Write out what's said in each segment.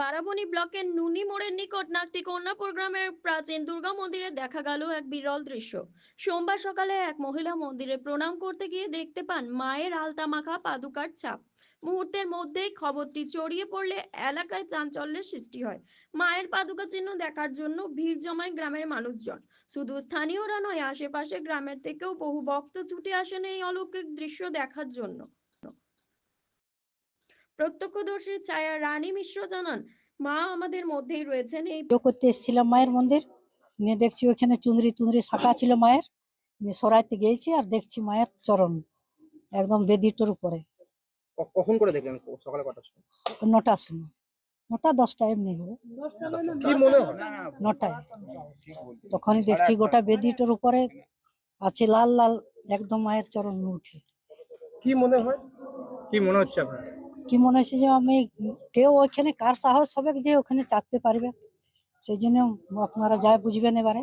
বারাবণী ব্লকের নুনি মোড়ের নিকট নাকটি কন্যাপুর গ্রামের প্রাচীন দুর্গা মন্দিরে দেখা গেল এক বিরল দৃশ্য। সোমবার সকালে এক মহিলা মন্দিরে প্রণাম করতে গিয়ে দেখতে পান মায়ের আলতা মাখা পাদুকার ছাপ। মুহূর্তের মধ্যেই খবরটি ছড়িয়ে পড়লে এলাকায় চাঞ্চল্যের সৃষ্টি হয়। মায়ের পাদুকা চিহ্ন দেখার জন্য ভিড় জমায় গ্রামের মানুষজন। শুধু স্থানীয়রা নয় আশেপাশে গ্রামের থেকেও বহু ভক্ত ছুটে আসেন এই অলৌকিক দৃশ্য দেখার জন্য। প্রত্যক্ষদর্শী ছায়া রানী মিশ্র জানান মা আমাদের মধ্যেই রয়েছেন এই করতে এসেছিলাম মায়ের মন্দির। নিয়ে দেখছি ওখানে চুনরি তুনরি শাখা ছিল মায়ের। নিয়ে সরাইতে গিয়েছি আর দেখছি মায়ের চরণ একদম বেদিটার উপরে। কখন করে দেখলেন? সকালে কটার সময়? নটার সময়। নটা দশটা এমনি হবে মনে হয়? নটায়। তখনই দেখছি গোটা বেদিটার উপরে আছে লাল লাল একদম মায়ের চরণ উঠে কি মনে হয়? কি মনে হচ্ছে আপনার? কি মনে হচ্ছে যে আমি কেউ ওইখানে কার সাহস হবে যে ওখানে চাপতে পারবে? সেই জন্য আপনারা যাই বুঝবেন এবারে।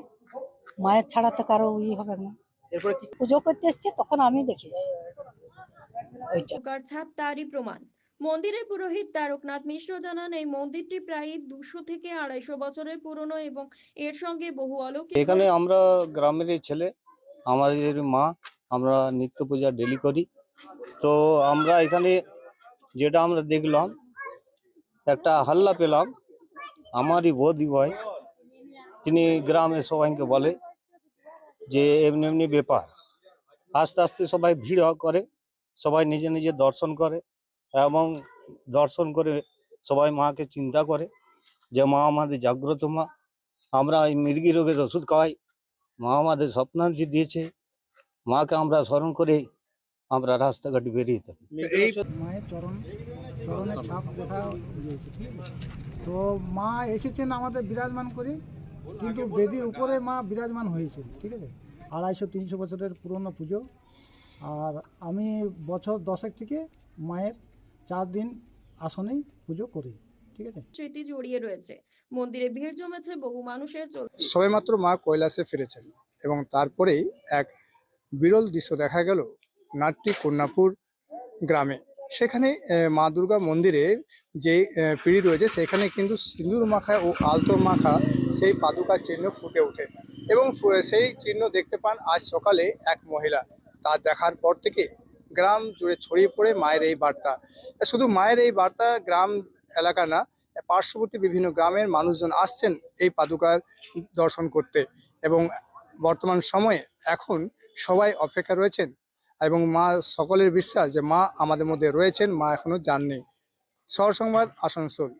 মায়ের ছাড়া তো কারও ই হবে না। এরপরে কি? পুজো করতে এসছে তখন আমি দেখেছি। ছাপ তারই প্রমাণ। মন্দিরের পুরোহিত তারকনাথ মিশ্র জানান এই মন্দিরটি প্রায় দুশো থেকে আড়াইশো বছরের পুরনো এবং এর সঙ্গে বহু অলৌকিক এখানে আমরা গ্রামের ছেলে আমাদের মা আমরা নিত্য পূজা ডেলি করি। তো আমরা এখানে যেটা আমরা দেখলাম, একটা হাল্লা পেলাম আমারই বৌদি ভাই। তিনি গ্রামে সবাইকে বলে যে, এমনি এমনি ব্যাপার। আস্তে আস্তে সবাই ভিড় করে, সবাই নিজে নিজে দর্শন করে এবং দর্শন করে সবাই মাকে চিন্তা করে যে, মা আমাদের জাগ্রত মা। আমরা এই মির্গি রোগের ওষুধ খাওয়াই। মা আমাদের স্বপ্নাঞ্চি দিয়েছে। মাকে আমরা স্মরণ করে। আমরা রাস্তাঘাটে বেরিয়ে থাকি এই মায়ের চরণ চরণের ছাপ দেখা গিয়েছে ঠিক আছে? তো মা এসেছেন আমাদের বিরাজমান করে কিন্তু বেদির উপরে মা বিরাজমান হয়েছে ঠিক আছে? আড়াইশো তিনশো বছরের পুরনো পুজো। আর আমি বছর দশেক থেকে মায়ের চার দিন আসনেই পুজো করি ঠিক আছে? স্মৃতি জড়িয়ে রয়েছে। মন্দিরে ভিড় জমেছে বহু মানুষের চলছে সবেমাত্র মা কৈলাসে ফিরেছেন এবং তারপরেই এক বিরল দৃশ্য দেখা গেল। নাট্টি কন্যাপুর গ্রামে। সেখানে মা দুর্গা মন্দিরে যে পিঁড়ি রয়েছে, সেখানে কিন্তু সিঁদুর মাখা ও আলতো মাখা সেই পাদুকার চিহ্ন ফুটে ওঠে এবং সেই চিহ্ন দেখতে পান আজ সকালে এক মহিলা। তা দেখার পর থেকে গ্রাম জুড়ে ছড়িয়ে পড়ে মায়ের এই বার্তা। শুধু মায়ের এই বার্তা গ্রাম এলাকা না পার্শ্ববর্তী বিভিন্ন গ্রামের মানুষজন আসছেন এই পাদুকার দর্শন করতে এবং বর্তমান সময়ে এখন সবাই অপেক্ষা রয়েছেন এবং মা সকলের বিশ্বাস যে মা আমাদের মধ্যে রয়েছেন, মা এখনও যাননি। শহর সংবাদ আসানসোল।